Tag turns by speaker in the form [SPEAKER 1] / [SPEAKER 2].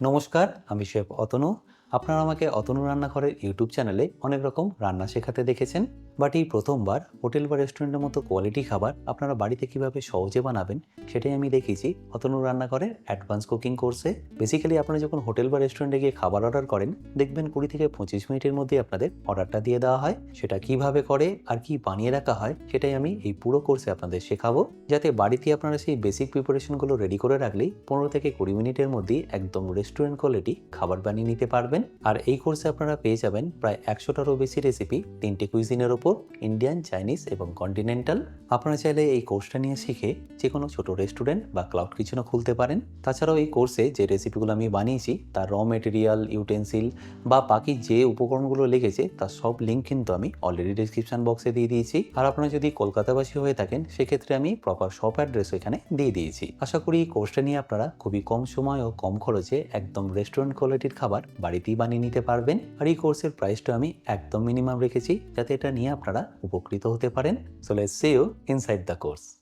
[SPEAKER 1] নমস্কার আমি শেফ অতনু। আপনারা আমাকে অতনু রান্নাঘরের ইউটিউব চ্যানেলে অনেক রকম রান্না শেখাতে দেখেছেন বাট এই প্রথমবার হোটেল বা রেস্টুরেন্টের মতো কোয়ালিটি খাবার আপনারা বাড়িতে কীভাবে সহজে বানাবেন, সেটাই আমি দেখেছি অতনু রান্নাঘরের অ্যাডভান্স কুকিং কোর্সে বেসিক্যালি আপনারা যখন হোটেল বা রেস্টুরেন্টে গিয়ে খাবার অর্ডার করেন, দেখবেন কুড়ি থেকে পঁচিশ মিনিটের মধ্যে আপনাদের অর্ডারটা দিয়ে দেওয়া হয়, সেটা কীভাবে করে আর কি বানিয়ে রাখা হয়, সেটাই আমি এই পুরো কোর্সে আপনাদের শেখাবো, যাতে বাড়িতে আপনারা সেই বেসিক প্রিপারেশনগুলো রেডি করে রাখলেই পনেরো থেকে কুড়ি মিনিটের মধ্যেই একদম রেস্টুরেন্ট কোয়ালিটি খাবার বানিয়ে নিতে পারবেন। আর এই কোর্সে আপনারা পেয়ে যাবেন প্রায় একশোটারও বেশি রেসিপি তিনটে কুইজিনের ওপর ইন্ডিয়ান চাইনিজ এবং কন্টিনেন্টাল আপনারা চাইলে এই কোর্সটা নিয়ে শিখে যে কোনো ছোট রেস্টুরেন্ট বা ক্লাউড কিচেনও খুলতে পারেন। তাছাড়াও এই কোর্সে যে রেসিপিগুলো আমি বানিয়েছি, তার র মেটেরিয়াল ইউটেন্সিল বা বাকি যে উপকরণগুলো লেগেছে, তার সব লিঙ্ক কিন্তু আমি অলরেডি ডিসক্রিপশন বক্সে দিয়ে দিয়েছি। আর আপনারা যদি কলকাতাবাসী হয়ে থাকেন, সেক্ষেত্রে আমি প্রপার শপ অ্যাড্রেস এখানে দিয়ে দিয়েছি। আশা করি এই কোর্সটা নিয়ে আপনারা খুবই কম সময় ও কম খরচে একদম রেস্টুরেন্ট কোয়ালিটির খাবার বাড়িতেই বানিয়ে নিতে পারবেন আর এই কোর্সের প্রাইসটা আমি একদম মিনিমাম রেখেছি যাতে এটা নিয়ে আপনারা উপকৃত হতে পারেন। So let's see you inside the course